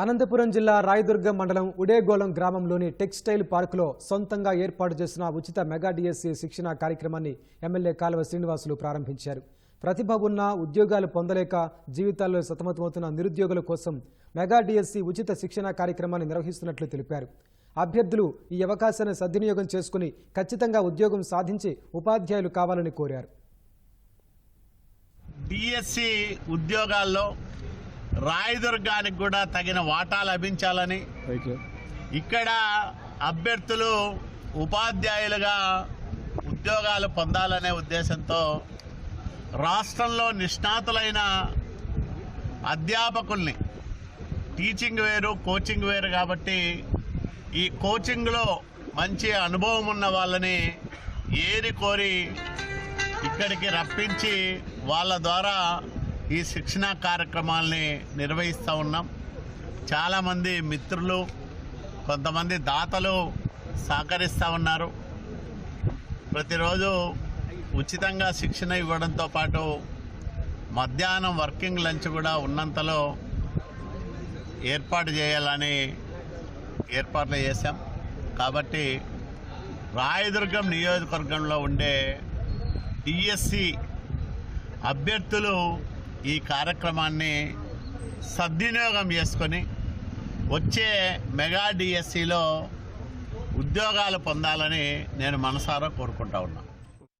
అనంతపురం జిల్లా రాయదుర్గం మండలం ఉడేగోళం గ్రామంలోని టెక్స్టైల్ పార్కులో సొంతంగా ఏర్పాటు చేసిన ఉచిత మెగా డిఎస్సీ శిక్షణ కార్యక్రమాన్ని ఎమ్మెల్యే కాలువ శ్రీనివాసులు ప్రారంభించారు. ప్రతిభ ఉన్న ఉద్యోగాలు పొందలేక జీవితాల్లో సతమతమవుతున్న నిరుద్యోగుల కోసం మెగా డిఎస్సీ ఉచిత శిక్షణ కార్యక్రమాన్ని నిర్వహిస్తున్నట్లు తెలిపారు. అభ్యర్థులు ఈ అవకాశాన్ని సద్వినియోగం చేసుకుని ఖచ్చితంగా ఉద్యోగం సాధించి ఉపాధ్యాయులు కావాలని కోరారు. డిఎస్సి ఉద్యోగాల్లో రాయదుర్గానికి కూడా తగిన వాటా లభించాలని. ఇక్కడ అభ్యర్థులు ఉపాధ్యాయులుగా ఉద్యోగాలు పొందాలనే ఉద్దేశంతో రాష్ట్రంలో నిష్ణాతులైన అధ్యాపకుల్ని టీచింగ్ వేరు కోచింగ్ వేరు కాబట్టి ఈ కోచింగ్లో మంచి అనుభవం ఉన్న వాళ్ళని ఏరి కోరి ఇక్కడికి రప్పించి వాళ్ళ ద్వారా ఈ శిక్షణ కార్యక్రమాల్ని నిర్వహిస్తూ ఉన్నాం. చాలామంది మిత్రులు కొంతమంది దాతలు సహకరిస్తూ ఉన్నారు. ప్రతిరోజు ఉచితంగా శిక్షణ ఇవ్వడంతో పాటు మధ్యాహ్నం వర్కింగ్ లంచ్ కూడా ఉన్నంతలో ఏర్పాటు చేయాలని ఏర్పాట్లు చేశాం. కాబట్టి రాయదుర్గం నియోజకవర్గంలో ఉండే డిఎస్సి అభ్యర్థులు ఈ కార్యక్రమాన్ని సద్వినియోగం చేసుకొని వచ్చే మెగా డిఎస్సిలో ఉద్యోగాలు పొందాలని నేను మనసారా కోరుకుంటా ఉన్నాను